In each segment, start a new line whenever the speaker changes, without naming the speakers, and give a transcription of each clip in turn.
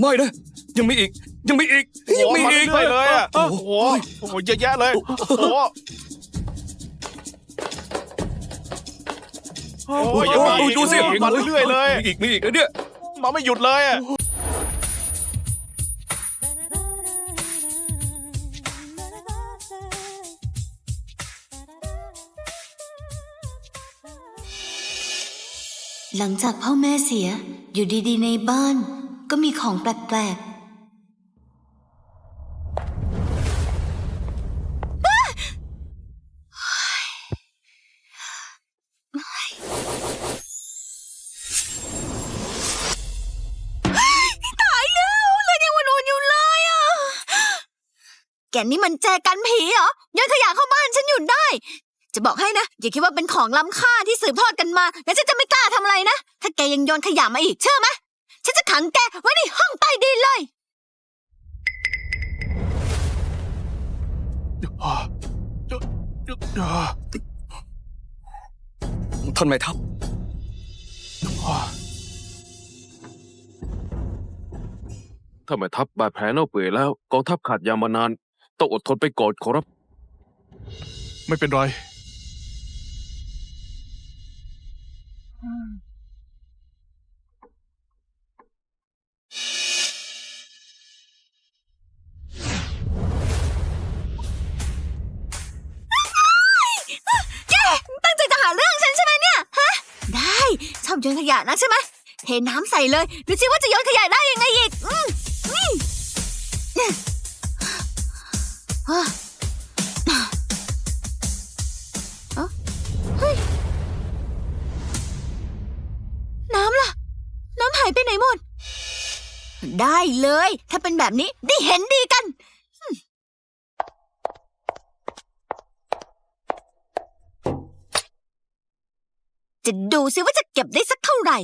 ไม่นะยังมีอีก ยังมีอีก
โอ้
ยัง
โห
มี
มา
อีก
เรื่อยๆเลยอะ
โอ้
โอ้
โห
โหโอ้โหเยอะแยะเลยโอ้โหโอ้
โอ้
ย
ย
ยังมีอีก
ดูสิ
มาเรื่อยๆเลย
มีอีกมีอีกนะเนี่ย
มาไม่หยุดเลยอะ
หลังจากพ่อแม่เสียอยู่ดีๆในบ้าน ก็มีของแปลกๆตายแล้วเลยยังวันๆอยู่เลยอะแกนี่มันแจกันผีเหรอโยนขยะเข้าบ้านฉันอยู่ได้ จะบอกให้นะ อย่าคิดว่าเป็นของล้ำค่าที่สืบทอดกันมา แล้วฉันจะไม่กล้าทำอะไรนะ ถ้าแกยังโยนขยะมาอีกเชื่อไหม ฉันจะขังแกไว้ในห้องใต้ดินเลย
อ่า
ท่านแม่ทัพ
ถ้าแม่ทัพบาดแผลเน่าเปื่อยแล้วกองทัพขาดยามานาน ต้องอดทนไปก่อนขอรับ
ไม่เป็นไร
แก นขยะนะใช่ไหมเทน้ำใส่เลยดูสิว่าจะโยนขยะได้ยังไงอีกอืมอืมเนี่ยอะอะเฮ้ยน้ำล่ะ น้ำหายไปไหนหมด ได้เลย ถ้าเป็นแบบนี้ได้เห็นดีกัน จะดูสิว่าจะเก็บได้สักเท่าไหร่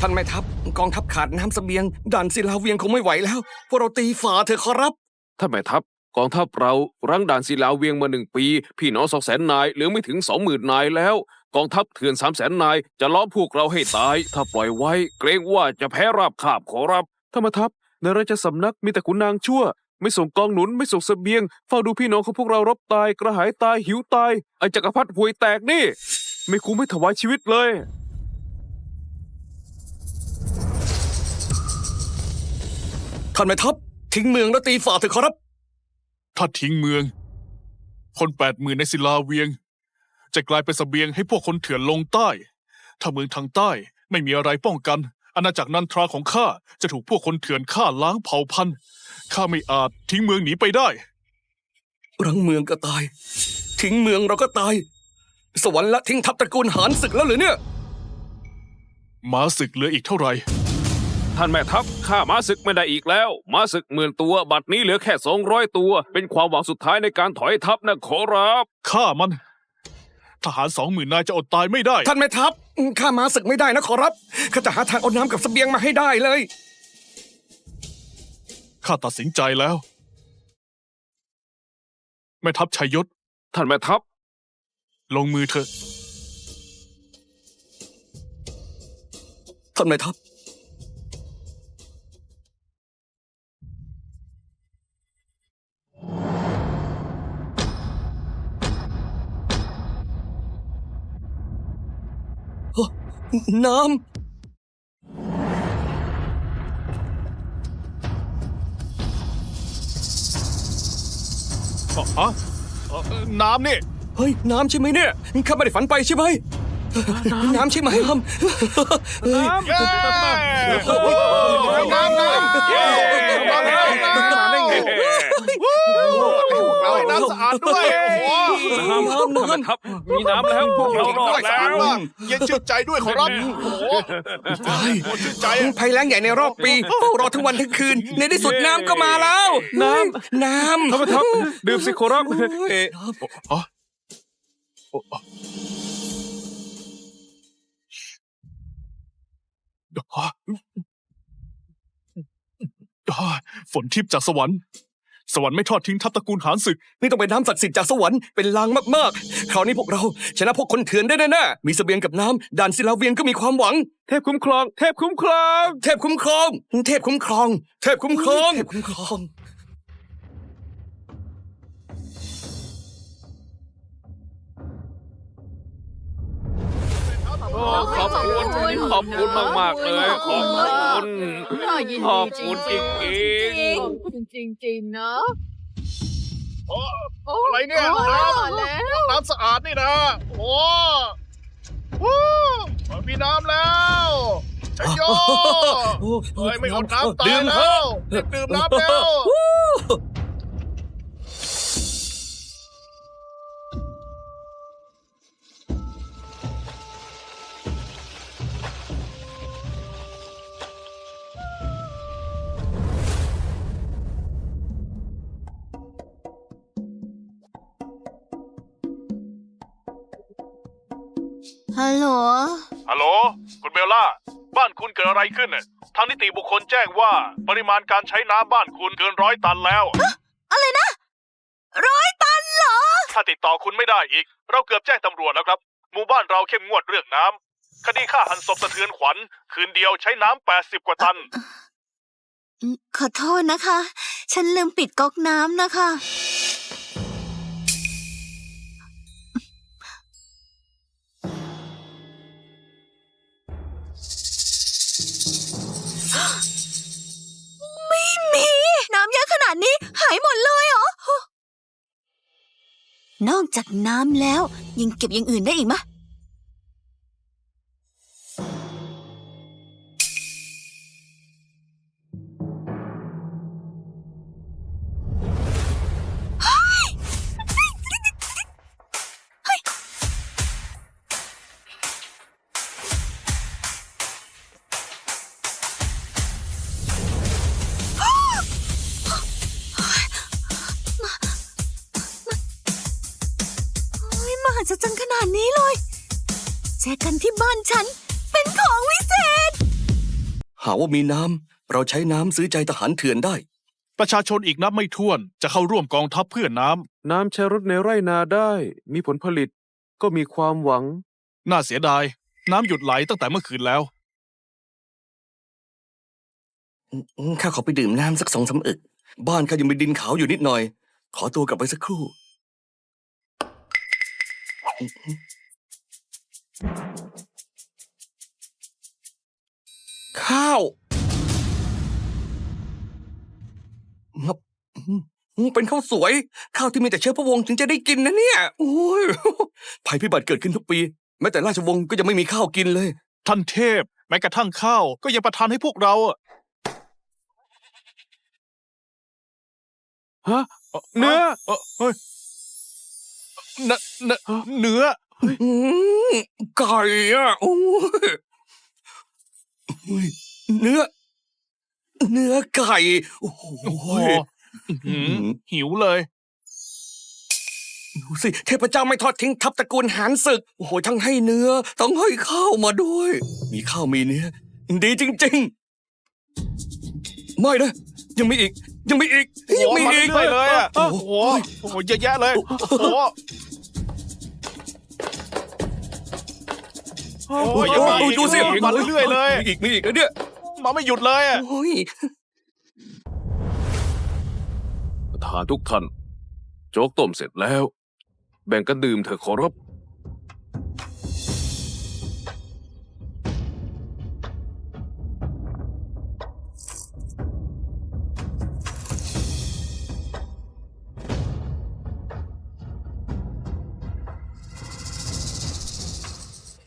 ท่านแม่ทัพกองทัพขาดน้ำเสบียงด่านศิลาเวียงคงไม่ไหวแล้ว พวกเราตีฝ่าเถอะขอรับ
ถ้าแม่ทัพกองทัพเรารั้งด่านศิลาเวียงมาหนึ่งปี พี่น้องสองแสนนายเหลือไม่ถึงสองหมื่นนายแล้ว กองทัพเถื่อนสามแสนนายจะล้อมพวกเราให้ตาย ถ้าปล่อยไว้ เกรงว่าจะแพ้ราบคาบขอรับถ้าแม่ทัพในราชสำนักมีแต่ขุนนางชั่ว ไม่ส่งกองหนุนไม่ส่งเสบียง เฝ้าดูพี่น้องของพวกเรารบตาย กระหายตายหิวตาย ไอ้จักรพรรดิห่วยแตกนี่ ไม่คุ้มไม่ถวายชีวิตเลย
ท่านแม่ทัพทิ้งเมืองแล้วตีฝ่าเถอะขอรับ
ถ้าทิ้งเมือง คนแปดหมื่นในศิลาเวียง จะกลายเป็นเสบียงให้พวกคนเถื่อนลงใต้ ถ้าเมืองทางใต้ไม่มีอะไรป้องกัน อาณาจักรนันทราของข้าจะถูกพวกคนเถื่อนฆ่าล้างเผ่าพันธุ์ข้าไม่อาจทิ้งเมืองหนีไปได้
รังเมืองก็ตาย ทิ้งเมืองเราก็ตาย สวรรค์ละทิ้งทัพตระกูลหานศึกแล้วเหรือเนี่ย
หมาศึกเหลืออีกเท่าไหร่
ท่านแม่ทัพข้าม้าศึกไม่ได้อีกแล้วม้าศึกหมื่นตัว บัดนี้เหลือแค่สองร้อยตัว เป็นความหวังสุดท้ายในการถอยทัพนะขอรับ
ฆ่ามัน ทหารสองหมื่นนายจะอดตายไม่ได้
ท่านแม่ทัพ ข้ามาศึกไม่ได้นะขอรับข้าจะหาทางเอาน้ำกับเสบียงมาให้ได้เลย
ข้าตัดสินใจแล้ว แม่ทัพชัยยศ
ท่านแม่ทัพ
ลงมือเถอะ
ท่านแม่ทัพ น้
อ๋อฮะเอ่อน้ำนี่ำ
เฮ้ย น้ำใช่ไหมเนี่ยข้าไม่ได้ฝันไปใช่ไหมน้ำใช่ไหมครับ
เย้น้ำน้ำเย้น้ำน้ำน้ำ
มาได้ไง
เราให้ น้ำสะอาดด้วยโอ้โห
น้ำท่านแม่ทัพมีน้ำแล้วพวกเรารอด
สะ
แล้
อาด
ว
มากเย็นชื่นใจด้วยขอรับโอ้โหโคตรชื่นใจอะ
ภัยแล้งใหญ่ในรอบปีเฝ้ารอทั้งวันทั้งคืน ในที่สุดน้ำก็มาแล้วน้ำ น้ำ
ท่านแม่ทัพดื่มสิขอรับ
เอ๊ะ
อ๋ออ๋อฝนทิพย์จากสวรรค์ สวรรค์ไม่ทอดทิ้งทัพตระกูลหานศึก
นี่ต้องเป็นน้ำศักดิ์สิทธิ์จากสวรรค์เป็นลางมากๆ คราวนี้พวกเราชนะพวกคนเถื่อนได้แน่ๆมีเสบียงกับน้ำด่านศิลาเวียงก็มีความหวัง
เทพคุ้มครอง เทพคุ้มครอง
เทพคุ้มครอง เทพคุ้มครอง เทพคุ้มครอง เทพคุ้มครอง
ขอบคุณขอบคุณมากมากๆเลยขอบคุณ
น่ายิน
ข
ดี
อบคุณจริง
ขอบคุณจริงๆนะ
โอ้
โอ้
อะไรเนี่ย
โอ้
น้ำ
มาแล้ว
น้ำสะอาดนี่นะโอ้วู้มีน้ำแล้วชัยโยเฮ้ยไม่อดน้ำตาย
ดื่มเถ
แล้
อะ
วรีบดื่มน้ำแล้ว
ฮัลโหล
ฮัลโหล คุณเบลล่า บ้านคุณเกิดอะไรขึ้นน่ะทางนิติบุคคลแจ้งว่า ปริมาณการใช้น้ำบ้านคุณเกินร้อยตันแล้ว
อะไรนะ ร้อยตันเหรอ
ถ้าติดต่อคุณไม่ได้อีก เราเกือบแจ้งตำรวจแล้วครับ หมู่บ้านเราเข้มงวดเรื่องน้ำคดีฆ่าหันศพสะเทือนขวัญ คืนเดียวใช้น้ำ80กว่าตัน
ขอโทษนะคะ ฉันลืมปิดก๊อกน้ำนะคะ หายหมดเลยเหรอ นอกจากน้ำแล้วยังเก็บอย่างอื่นได้อีกไหม หัศจรรย์ขนาดนี้เลยแจกันที่บ้านฉัน เป็นของวิเศษ
หาว่ามีน้ำ เราใช้น้ำซื้อใจทหารเถื่อนได้
ประชาชนอีกนับไม่ถ้วนจะเข้าร่วมกองทัพเพื่อน้
ๆน้ำใช้รถในไร่นาได้ มีผลผลิต ก็มีความหวังำ
น่าเสียดาย น้ำหยุดไหลตั้งแต่เมื่อคืนแล้ว
อืมข้าขอไปดื่มน้ำสักสองสามอึก บ้านข้ายังมีดินขาวอยู่นิดหน่อย ขอตัวกลับไปสักครู่ ข้าวงับอืมเป็นข้าวสวย ข้าวที่มีแต่เชื้อพระวงศ์ถึงจะได้กินนะเนี่ยโอ้ยภัยพิบัติเกิดขึ้นทุกปี แม้แต่ราชวงศ์ก็ยังไม่มีข้าวกินเลย
ท่านเทพ แม้กระทั่งข้าวก็ยังประทานให้พวกเราอะ
ฮะเนื้อ
เออเฮ้ย เนเนเนื้อ
อืมไก่อะโอ้ยอุ้ยเนื้อ เนื้อไก่โอ้โห
โอ้โหอื้อหือหิวเลย
ดูสิเทพเจ้าไม่ทอดทิ้งทัพตระกูลหานศึก โอ้โห ทั้งให้เนื้อ ต้องให้ข้าวมาด้วย มีข้าวมีเนื้อ ดีจริง ๆ ไม่นะ ยังมีอีก ยังมีอีก ยังมีอีก
โอ้โหมาเรื่อยๆเลยอะ
โอ้
โอ้
โห
โหโอ้โห เยอะแยะเลย โอ้ โหโอ้
โอ้
ย
ย
ยังมี
โอ้ยดูสิ
มาเรื่อยๆเลย
มีอีกมีอีกนะเนี่ย
มาไม่หยุดเลยอะ
โอ้ย
ทานทุกท่าน โจ๊กต้มเสร็จแล้ว แบ่งกันดื่มเถอะขอรับ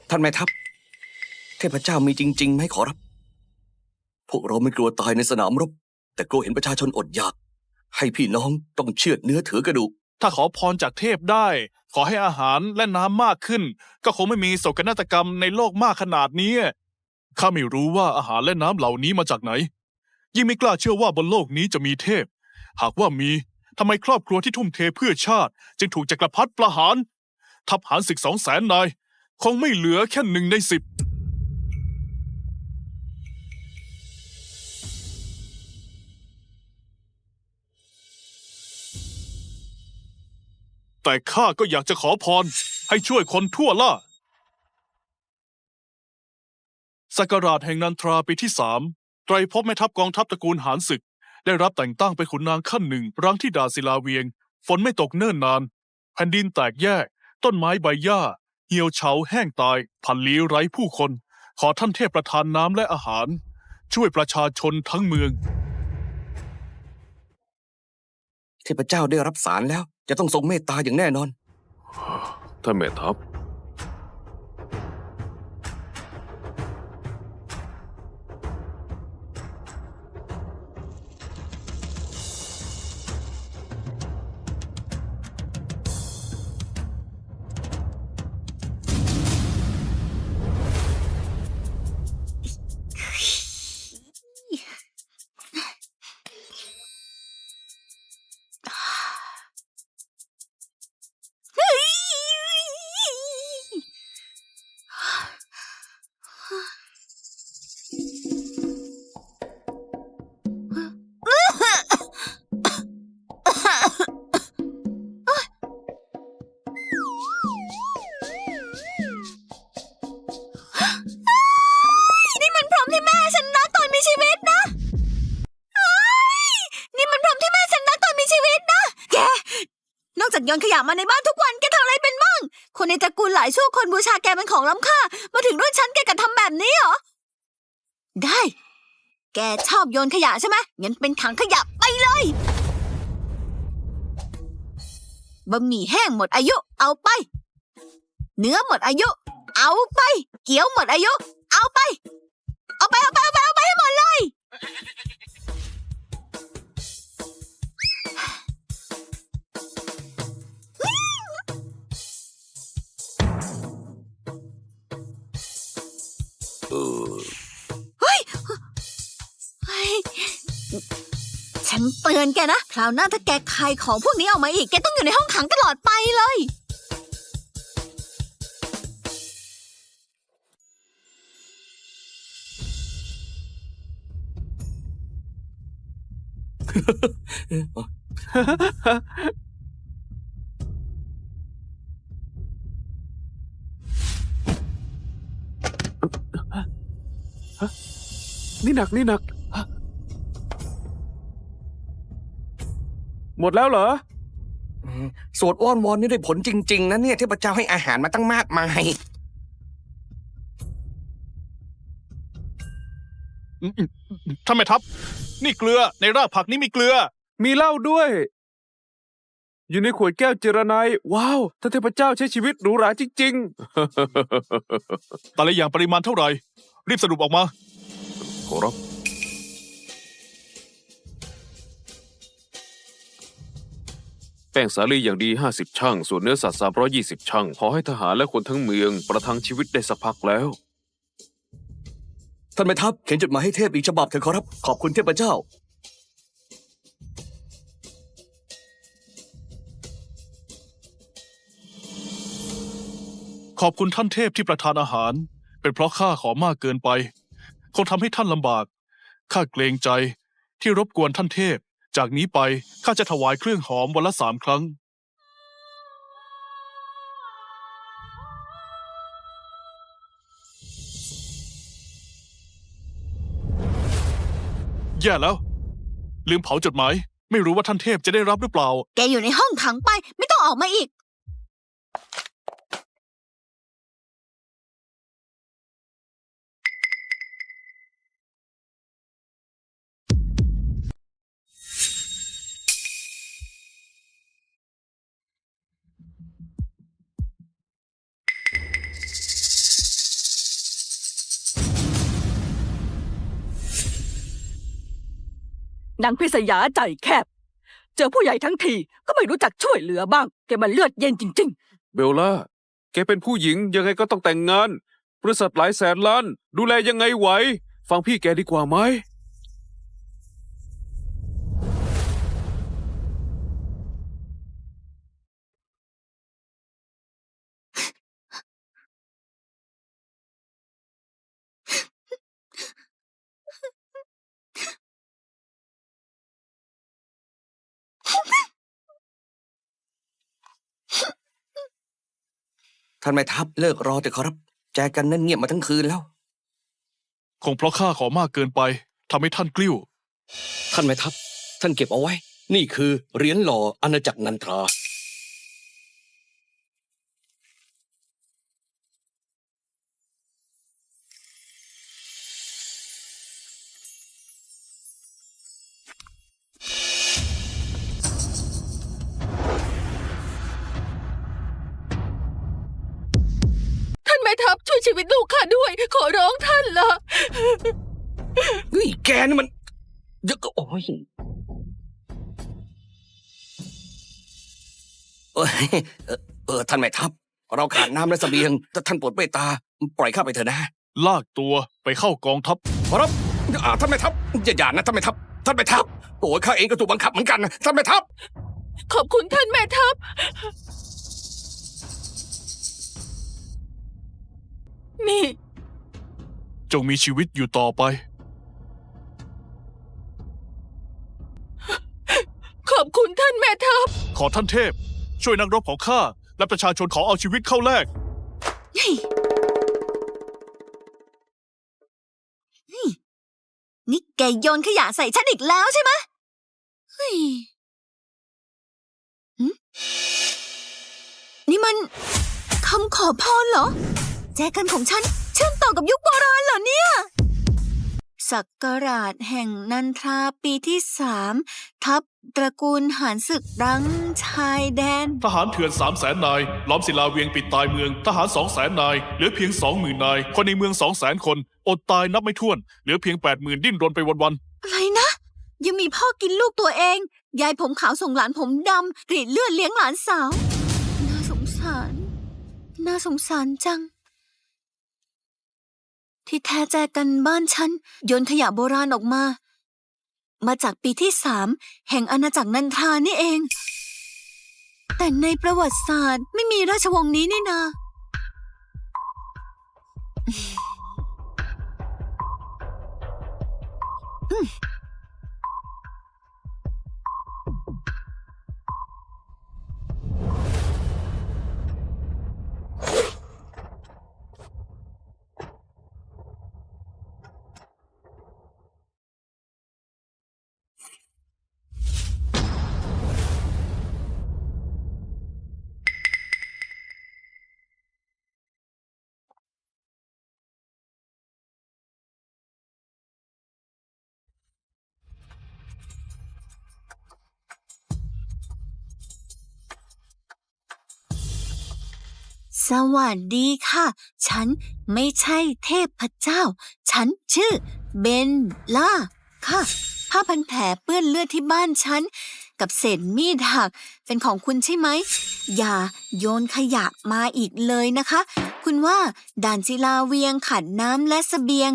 ท่านแม่ทัพ เทพเจ้ามีจริงๆไหมขอรับ พวกเราไม่กลัวตายในสนามรบ แต่กลัวเห็นประชาชนอดอยาก ให้พี่น้องต้องเชือดเนื้อถือกระดูก
ถ้าขอพรจากเทพได้ ขอให้อาหารและน้ำมากขึ้น ก็คงไม่มีโศกนาฏกรรมในโลกมากขนาดนี้ ข้าไม่รู้ว่าอาหารและน้ำเหล่านี้มาจากไหน ยิ่งไม่กล้าเชื่อว่าบนโลกนี้จะมีเทพ หากว่ามีทำไมครอบครัวที่ทุ่มเทเพื่อชาติ จึงถูกจักรพรรดิประหาร ทัพหารศึกสองแสนนาย คงไม่เหลือแค่หนึ่งในสิบแต่ข้าก็อยากจะขอพร ให้ช่วยคนทั่วล่าสักราชแห่งนันทราปีที่สามไตรภพแม่ทัพกองทัพตระกูลหานศึก ได้รับแต่งตั้งเป็นขุนนางขั้นหนึ่งรังที่ดาศิลาเวียง ฝนไม่ตกเนิ่นนาน แผ่นดินแตกแยก ต้นไม้ใบหญ้า เหี่ยวเฉาแห้งตาย พันลี้ไร้ผู้คน ขอท่านเทพประทานน้ำและอาหาร ช่วยประชาชนทั้งเมือง
เทพเจ้าได้รับสารแล้ว จะต้องทรงเมตตาอย่างแน่นอน
ท่านแม่ทัพะ
มาในบ้านทุกวันแกทำอะไรเป็นบ้าง คนในตระกูลหลายชั่วคนบูชาแกเป็นของล้ำค่า มาถึงรุ่นฉันแกกลับทำแบบนี้เหรอ ได้ แกชอบโยนขยะใช่ไหมงั้นเป็นถังขยะไปเลยบะหมี่แห้งหมดอายุ เอาไป เนื้อหมดอายุ เอาไป เกี๊ยวหมดอายุ เอาไป เอาไปเอาไปเอาไปเอาไปให้หมดเลย เตือนแกนะ คราวหน้าถ้าแกคายของพวกนี้ออกมาอีก แกต้องอยู่ในห้องขังตลอดไปเลย
นี่หนักนี่หนัก หมดแล้วเหรอ
สวดอ้อนวอนนี่ได้ผลจริง ๆนะเนี่ยเทพเจ้าให้อาหารมาตั้งมากมาย
ท่านแม่ทัพ นี่เกลือในรากผักนี้มีเกลือ
มีเหล้าด้วย อยู่ในขวดแก้วเจรไนายว้าวท่านเทพเจ้าใช้ชีวิตหรูหราจริง
แต่ละอย่างปริมาณเท่าไหร่ รีบสรุปออกมา
ๆขอรับ ป้งสาลีอย่างดี 50 ช่าง ส่วนเนื้อสัตว์ 320 ช่าง พอให้ทหารและคนทั้งเมืองประทังชีวิตได้สักพักแล้ว
ท่านแม่ทัพเขียนจดหมายให้เทพอีกฉบับเถอะขอรับ ขอบคุณเทพเจ้า
ขอบคุณท่านเทพที่ประทานอาหาร เป็นเพราะข้าขอมากเกินไป คงทำให้ท่านลำบาก ข้าเกรงใจที่รบกวนท่านเทพ จากนี้ไปข้าจะถวายเครื่องหอมวันละสามครั้ง แย่แล้ว ลืมเผาจดหมาย ไม่รู้ว่าท่านเทพจะได้รับหรือเปล่า
แกอยู่ในห้องขังไป ไม่ต้องออกมาอีก
นางพิษยาใจแคบ เจอผู้ใหญ่ทั้งทีก็ไม่รู้จักช่วยเหลือบ้าง แกมันเลือดเย็นจริง
เบลล่า แกเป็นผู้หญิงยังไงก็ต้องแต่งงาน บริษัทหลายแสนล้าน ดูแลยังไงไหว ฟังพี่แกดีกว่าไหม
ท่านแม่ทัพเลิกรอแต่ขอรับ แจกันนั่นเงียบมาทั้งคืนแล้ว
คงเพราะข้าขอมากเกินไปทำให้ท่านกลิ้ว
ท่านแม่ทัพ ท่านเก็บเอาไว้ นี่คือเหรียญหล่ออาณาจักรนันทรา
ช่วยชีวิตลูกข้าด้วย ขอร้องท่านละ
เฮ้ยแกนี่มันเดี๋ยอะก็โอ้ยเอ้ยเออเออท่านแม่ทัพ เราขาดน้ำและเสบียงถ้าท่านโปรดเมตตา ปล่อยข้าไปเถอะนะ
ลากตัวไปเข้ากองทัพ
ขอรับอ่าท่านแม่ทัพอย่าอย่านะท่านแม่ทัพ ท่านแม่ทัพโอ้ยข้าเองก็ถูกบังคับเหมือนกันนะท่านแม่ทัพ
ขอบคุณท่านแม่ทัพ นี่
จงมีชีวิตอยู่ต่อไป
ขอบคุณท่านแม่ทัพ
ขอท่านเทพ ช่วยนักรบของข้าและประชาชนขอเอาชีวิตเข้าแลก
นี่แกโยนขยะใส่ฉันอีกแล้วใช่ไหมเฮ้ยหึนี่มันคำขอพรเหรอแจกันของฉันเชื่อมต่อกับยุคโบราณเหรอเนี่ยสักการาชแห่งนันทราปีที่สามทัพตระกูลหานศึกรังชายแดน
ทหารเถื่อนสามแสนนาย ล้อมศิลาเวียงปิดตายเมือง ทหารสองแสนนาย เหลือเพียงสองหมื่นนาย คนในเมืองสองแสนคน อดตายนับไม่ถ้วน เหลือเพียงแปดหมื่นดิ้นรนไปวัน
อะไรนะ ยังมีพ่อกินลูกตัวเอง ยายผมขาวส่งหลานผมดำกรีดเลือดเลี้ยงหลานสาว น่าสงสาร น่าสงสารจัง ที่แท้แจกันบ้านฉันโยนขยะโบราณออกมา มาจากปีที่สามแห่งอาณาจักรนันทรานี่เอง แต่ในประวัติศาสตร์ไม่มีราชวงศ์นี้นี่นา สวัสดีค่ะ ฉันไม่ใช่เทพเจ้า ฉันชื่อเบนล่าค่ะ ผ้าพันแผลเปื้อนเลือดที่บ้านฉัน กับเศษมีดหักเป็นของคุณใช่ไหม อย่าโยนขยะมาอีกเลยนะคะ คุณว่าด่านศิลาเวียงขาดน้ำและเสบียง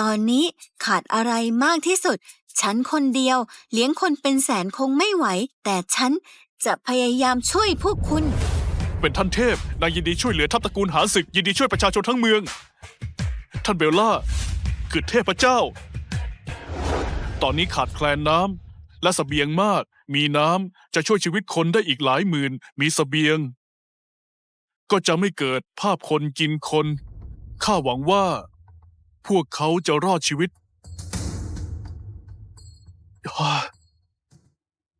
ตอนนี้ขาดอะไรมากที่สุด ฉันคนเดียว เลี้ยงคนเป็นแสนคงไม่ไหว แต่ฉันจะพยายามช่วยพวกคุณ
เป็นท่านเทพ นางยินดีช่วยเหลือทัพตระกูลหาศึก ยินดีช่วยประชาชนทั้งเมือง ท่านเบลล่า คือเทพเจ้า ตอนนี้ขาดแคลนน้ำและเสบียงมาก มีน้ำจะช่วยชีวิตคนได้อีกหลายหมื่น มีเสบียง ก็จะไม่เกิดภาพคนกินคน ข้าหวังว่า พวกเขาจะรอดชีวิต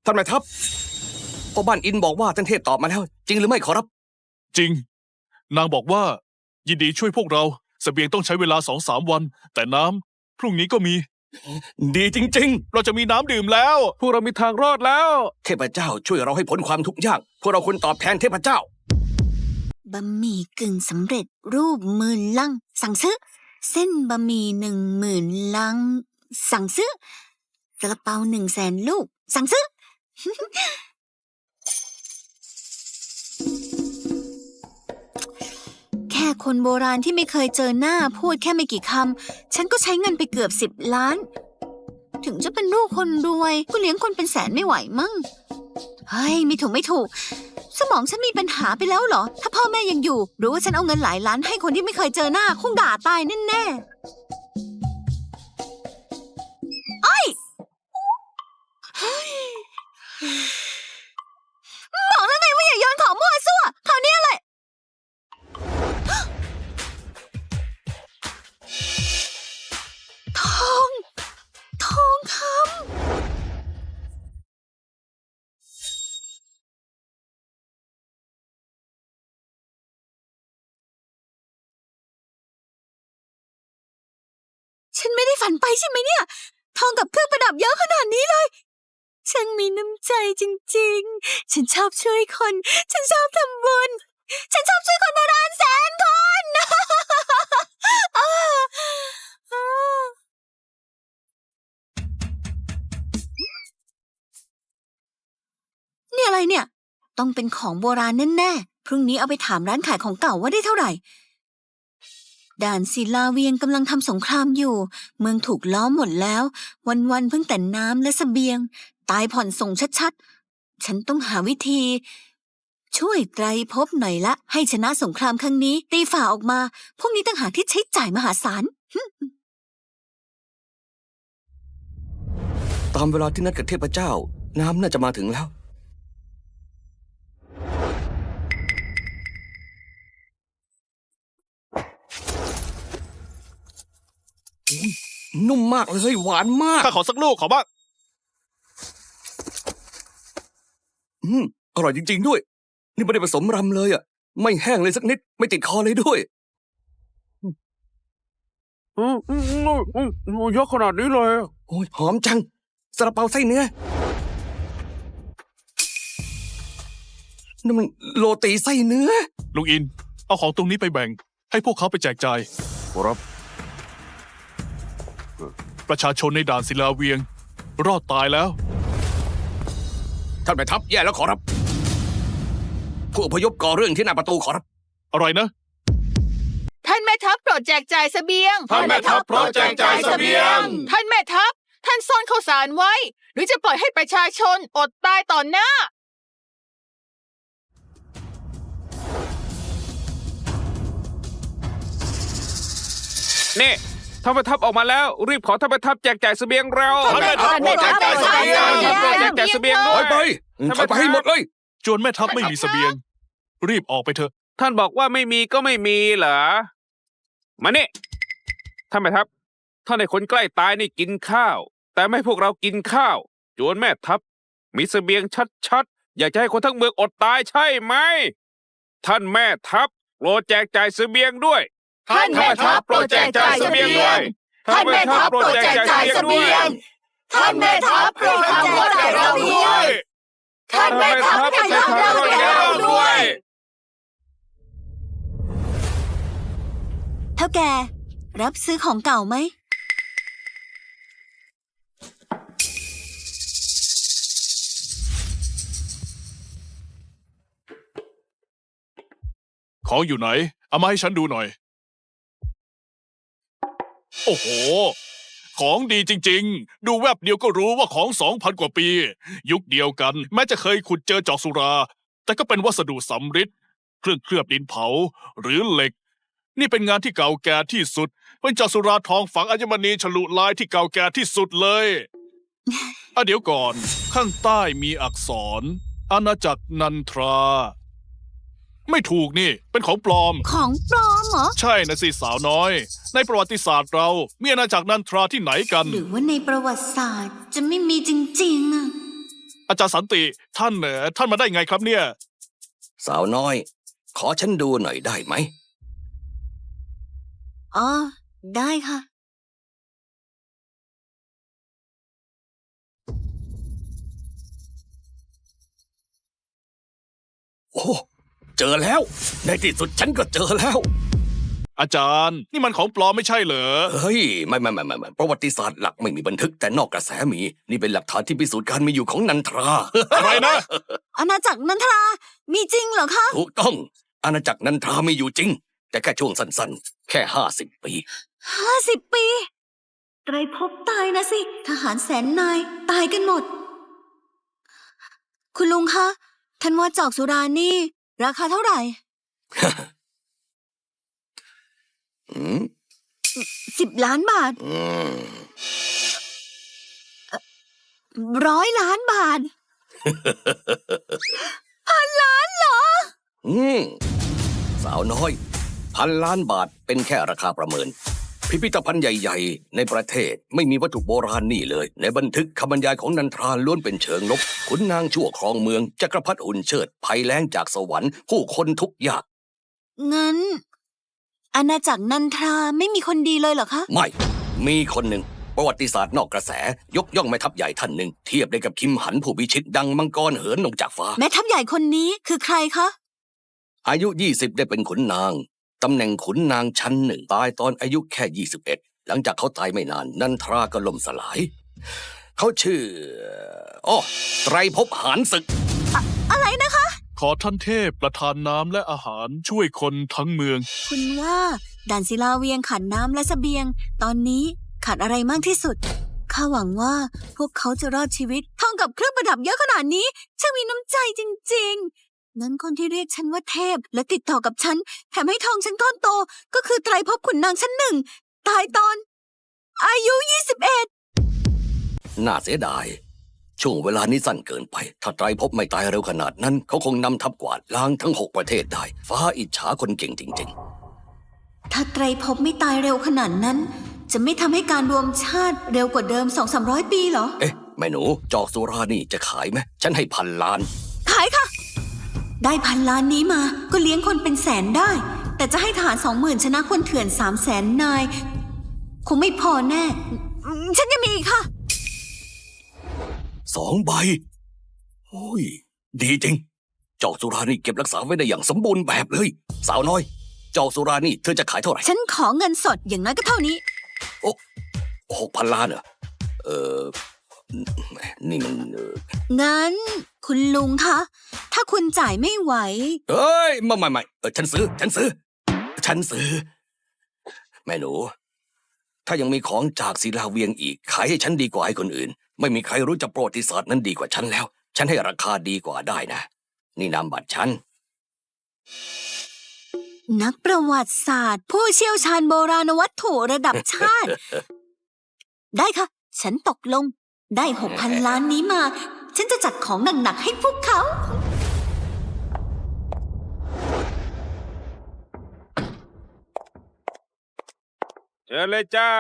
ท่านแม่ทัพ พ่อบ้านอินบอกว่าท่านเทพตอบมาแล้ว จริงหรือไม่ขอรับ
จริง นางบอกว่า ยินดีช่วยพวกเราสเสบียงต้องใช้เวลาสองสามวัน แต่น้ำพรุ่งนี้ก็มี
ดีจริง
เราจะมีน้ำดื่มแล้ว
พวกเรามีทางรอดแล้ว
ๆ เทพเจ้าช่วยเราให้พ้นความทุกข์ยากพวกเราควรตอบแทนเทพเจ้า
บะหมี่กึ่งสำเร็จรูปหมื่นลัง สั่งซื้อ เส้นบะหมี่หนึ่งหมื่นลัง สั่งซื้อซาลาเปาหนึ่งแสนลูก สั่งซื้อ แค่คนโบราณที่ไม่เคยเจอหน้าพูดแค่ไม่กี่คำ ฉันก็ใช้เงินไปเกือบสิบล้าน ถึงจะเป็นลูกคนรวย ก็เลี้ยงคนเป็นแสนไม่ไหวมั่ง เฮ้ย ไม่ถูกไม่ถูก สมองฉันมีปัญหาไปแล้วเหรอ ถ้าพ่อแม่ยังอยู่ รู้ว่าฉันเอาเงินหลายล้านให้คนที่ไม่เคยเจอหน้า คงด่าตายแน่ๆไอ้ยเฮ้ย อย่าโยนของมั่วซั่วคราวนี้เลย ทอง ทองคำ ฉันไม่ได้ฝันไปใช่ไหมเนี่ย ทองกับเครื่องประดับเยอะขนาดนี้เลย ฉันมีน้ำใจจริงๆ ฉันชอบช่วยคน ฉันชอบทำบุญ ฉันชอบช่วยคนโบราณแสนคนนี่อะไรเนี่ย ต้องเป็นของโบราณแน่ๆ พรุ่งนี้เอาไปถามร้านขายของเก่าว่าได้เท่าไหร่ ด่านศิลาเวียงกำลังทำสงครามอยู่ เมืองถูกล้อมหมดแล้ว วันๆเพิ่งแต่น้ำและเสบียง ตายผ่อนส่งชัดๆ ฉันต้องหาวิธี ช่วยไตรภพหน่อยละ ให้ชนะสงครามครั้งนี้ ตีฝ่าออกมา พวกนี้ต่างหากที่ใช้จ่ายมหาศาล
ตามเวลาที่นัดกับเทพเจ้า น้ำน่าจะมาถึงแล้ว อุ๊ยนุ่มมากเลยหวานมาก
ข้าขอสักลูกขอบ้าง
อืมอร่อยจริง ๆ ด้วย นี่ไม่ได้ผสมรำเลยอะ ไม่แห้งเลยสักนิด ไม่ติดคอเลยด้วย
อืมอืมอืมอืมอืมเยอะขนาดนี้เลยอะ
โอ้ยหอมจังซาลาเปาไส้เนื้อนี่มันโรตีไส้เนื้อ
ลุงอิน เอาของตรงนี้ไปแบ่ง ให้พวกเขาไปแจกจ่าย
ครับ
ประชาชนในด่านศิลาเวียง รอดตายแล้ว
ท่านแม่ทัพแย่แล้วขอรับ ผู้อพยพก่อเรื่องที่หน้าประตูขอรับ
อะไรนะ
ท่านแม่ทัพโปรดแจกจ่ายเสบียง
ท่านแม่ทัพโปรดแจกจ่ายเสบียง
ท่านแม่ทัพ ท่านซ่อนข้าวสารไว้ หรือจะปล่อยให้ประชาชนอดตายต่อหน้า
นี่ ท่านประทับออกมาแล้ว รีบขอท่านประทับแจกจ่ายเสบียงเร็ว
ท่านแม่ทัพโปรดแจกจ่ายเสบียง
ท่านประทับแจกจ่ายเสบียงด้
ถ
ว
อย
ย
ไปถอยไปให้หมดเลย
จวนแม่ทัพไม่มีเสบียง รีบออกไปเถอะ
ท่านบอกว่าไม่มีก็ไม่มีเหรอมานี่ท่านแม่ทัพท่านให้คนใกล้ตายนี่กินข้าว แต่ไม่ให้พวกเรากินข้าว จวนแม่ทัพมีเสบียงชัดๆ อยากจะให้คนทั้งเมืองอดตายใช่ไหม ท่านแม่ทัพโปรดแจกจ่ายเสบียงด้วย
ท่านแม่ทัพโปรดแจกจ่ายเสบียงด้วยท่านแม่ทัพโปรดแจกจ่ายเสบียงท่านแม่ทัพโปรดทำว่าแต่เราด้วยท่านแม่ทัพโปรดทำว่าแต่เราด้วย
เท่าแกรับซื้อของเก่าไหม
ของอยู่ไหน เอามาให้ฉันดูหน่อย โอ้โห ของดีจริงๆ ดูแวบเดียวก็รู้ว่าของสองพันกว่าปี ยุคเดียวกัน แม้จะเคยขุดเจอจอกสุรา แต่ก็เป็นวัสดุสำริดเครื่องเคลือบดินเผา หรือเหล็ก นี่เป็นงานที่เก่าแก่ที่สุด เป็นจอกสุราทองฝังอัญมณีฉลุลายที่เก่าแก่ที่สุดเลยอะเดี๋ยวก่อน ข้างใต้มีอักษร อาณาจักรนันทรา ไม่ถูกนี่ เป็นของปลอม
ของปลอมเหรอ
ใช่นะสิสาวน้อย ในประวัติศาสตร์เรามีอาณาจักรนันทราที่ไหนกัน
หรือว่าในประวัติศาสตร์จะไม่มีจริงๆอะ
อาจารย์สันติท่านเออท่านมาได้ไงครับเนี่ย
สาวน้อย ขอฉันดูหน่อยได้ไหม
อ๋อ ได้ค่ะ
โอ้ เจอแล้ว ในที่สุดฉันก็เจอแล้ว
อาจารย์ นี่มันของปลอมไม่ใช่เหรอ
เฮ้ย ไม่ไม่ไม่ไม่ไม่ประวัติศาสตร์หลักไม่มีบันทึกแต่นอกกระแสมี นี่เป็นหลักฐานที่พิสูจน์การมีอยู่ของนันทรา
อะไรนะ
อาณาจักรนันทรา มีจริงเหรอคะ
ถูกต้อง อาณาจักรนันทรามีอยู่จริง แต่แค่ช่วงสั้นๆ แค่ห้าสิบปี
ห้าสิบปีไตรภพตายนะสิ ทหารแสนนายตายกันหมด คุณลุงคะท่านว่าจอกสุรานี่ ราคาเท่าไหร่
อืม
สิบล้านบาท
อืม
ร้อยล้านบาท
อืม สาวน้อย พันล้านบาทเป็นแค่ราคาประเมิน พิพิธภัณฑ์ใหญ่ ๆ ในประเทศไม่มีวัตถุโบราณนี่เลย ในบันทึกคำบรรยายของนันทราล้วนเป็นเชิงลบขุนนางชั่วครองเมือง จักรพรรดิอุ่นเชิด ภัยแล้งจากสวรรค์ ผู้คนทุกข์ยาก
งั้น อาณาจักรนันทราไม่มีคนดีเลยเหรอคะ
ไม่ มีคนหนึ่ง ประวัติศาสตร์นอกกระแส ยกย่องแม่ทัพใหญ่ท่านหนึ่ง เทียบได้กับคิมหันผู้พิชิตดังมังกรเหินลงจากฟ้า
แม่ทัพใหญ่คนนี้คือใครคะ
อายุ 20 ได้เป็นขุนนาง ตำแหน่งขุนนางชั้นหนึ่งตายตอนอายุแค่ 21 หลังจากเขาตายไม่นาน นันทราก็ล่มสลาย เขาชื่ออ๋อไตรภพหานศึก
อะไรนะคะ
ขอท่านเทพประทานน้ำและอาหารช่วยคนทั้งเมือง
คุณว่าด่านศิลาเวียงขาดน้ำและเสบียง ตอนนี้ขาดอะไรมากที่สุด ข้าหวังว่าพวกเขาจะรอดชีวิตเท่ากับเครื่องประดับเยอะขนาดนี้ช่างมีน้ำใจจริง ๆ นั้นคนที่เรียกฉันว่าเทพ และติดต่อกับฉันแถมให้ทองฉันก้อนโต ก็คือไตรภพขุนนางชั้นหนึ่ง ตายตอน อายุ 21
น่าเสียดาย ช่วงเวลานี้สั้นเกินไป ถ้าไตรภพไม่ตายเร็วขนาดนั้น เขาคงนำทัพกวาดล้างทั้งหกประเทศได้ ฟ้าอิจฉาคนเก่งจริง
ถ้าไตรภพไม่ตายเร็วขนาดนั้น จะไม่ทำให้การรวมชาติเร็วกว่าเดิมสองสามร้อยปีเหรอ
ๆเอ๊ะแม่หนูจอกสุรานี่จะขายไหมฉันให้พันล้าน
ขายค่ะ ได้พันล้านนี้มาก็เลี้ยงคนเป็นแสนได้ แต่จะให้ทหารสองหมื่นชนะคนเถื่อนสามแสนนาย คงไม่พอแน่อืมฉันยังมีอีกค่ะ
สองใบ โอ้ย ดีจริงจอกสุรานี่เก็บรักษาไว้ได้อย่างสมบูรณ์แบบเลย สาวน้อยจอกสุรานี่เธอจะขายเท่าไหร่
ฉันขอเงินสดอย่างน้อยก็เท่านี้
หกพันล้านเหรอเออ นี่มันเออ
งั้น คุณลุงคะ ถ้าคุณจ่ายไม่ไหว
เอ้ยไม่ไม่ไม่เออฉันซื้อ ฉันซื้อ ฉันซื้อ แม่หนู ถ้ายังมีของจากศิลาเวียงอีก ขายให้ฉันดีกว่าให้คนอื่น ไม่มีใครรู้จักประวัติศาสตร์นั้นดีกว่าฉันแล้ว ฉันให้ราคาดีกว่าได้นะ นี่นามบัตรฉัน
นักประวัติศาสตร์ ผู้เชี่ยวชาญโบราณวัตถุระดับชาติ ได้ค่ะ ฉันตกลง ได้หกพันล้านนี้มา ฉันจะจัดของหนักๆให้พวกเขา
เจอเลยจ้า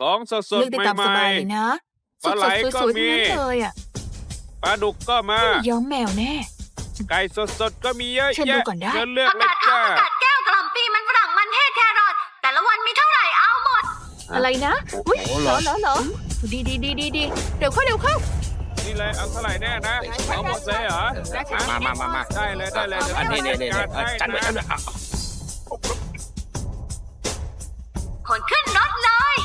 ของสดสด
เลือกได้
ให
ตามส
ม่
บายเลยนะ
ปลาไหล
สดๆ
ก็
สวยๆ
มี
ทั้งนั้นเลยอะ
ๆปลาดุกก็มา
ย้อมแมวแน่
ไก่สดสดๆก็มีเยอะ
เชิญดู
แยะ
ก่อนได้
เชิญเลือกเลยจ้า
แก้วกล่ำปีมันฝรั่งมันเทศแครอทแต่ละวันมีเท่าไหร่เอาหมด
อะไรนะอุ้ยเหรอเหรอเหรอ ดีดีดีดีดีเดี๋ยวเข้าเดี๋ยวเข้า
นี่เลยเอาเท่าไหร่แน่นะเอาหมดเลยเหรอ
มามามามา
ได้เลยได้เลยดี๋ยว
อันนี้เนี่ยเนี่ยเนี่ยเออจันไว้จันไว้อะ
ขนขึ้นรถเลย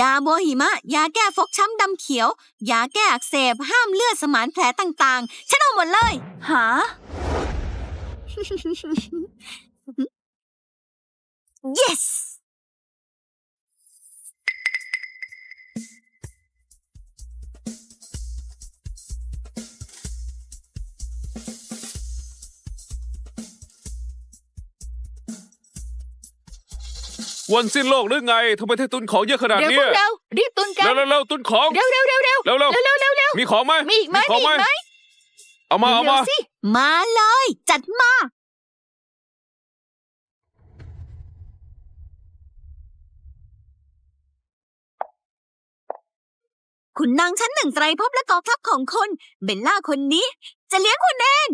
ยาโบหิมะ ยาแก้ฟกช้ำดำเขียว ยาแก้อักเสบ ห้ามเลือดสมานแผลต่างๆ ฉันเอาหมดเลย
หา
yes
วันสิ้นโลกหรือไงทำไมเทตุนของเยอะขนาด
เดี๋ยวพ
เนี้
วยกเรารีบตุนกัน
เร็วเร็วเร็วตุนของ
เร็วเร็วเร็วเร็ว
เร็วเร็ว
เร็วเร็วเร็วเร็ว
มีของไหม
มีอีกไหม
ของ
มีอีกไหม
เอามาเอามา
ร็วๆสิ
มาเลย จัดมาขุนนางชั้นหนึ่งไตรภพและกองทัพของคน เบลล่าคนนี้ จะเลี้ยงคุณเอง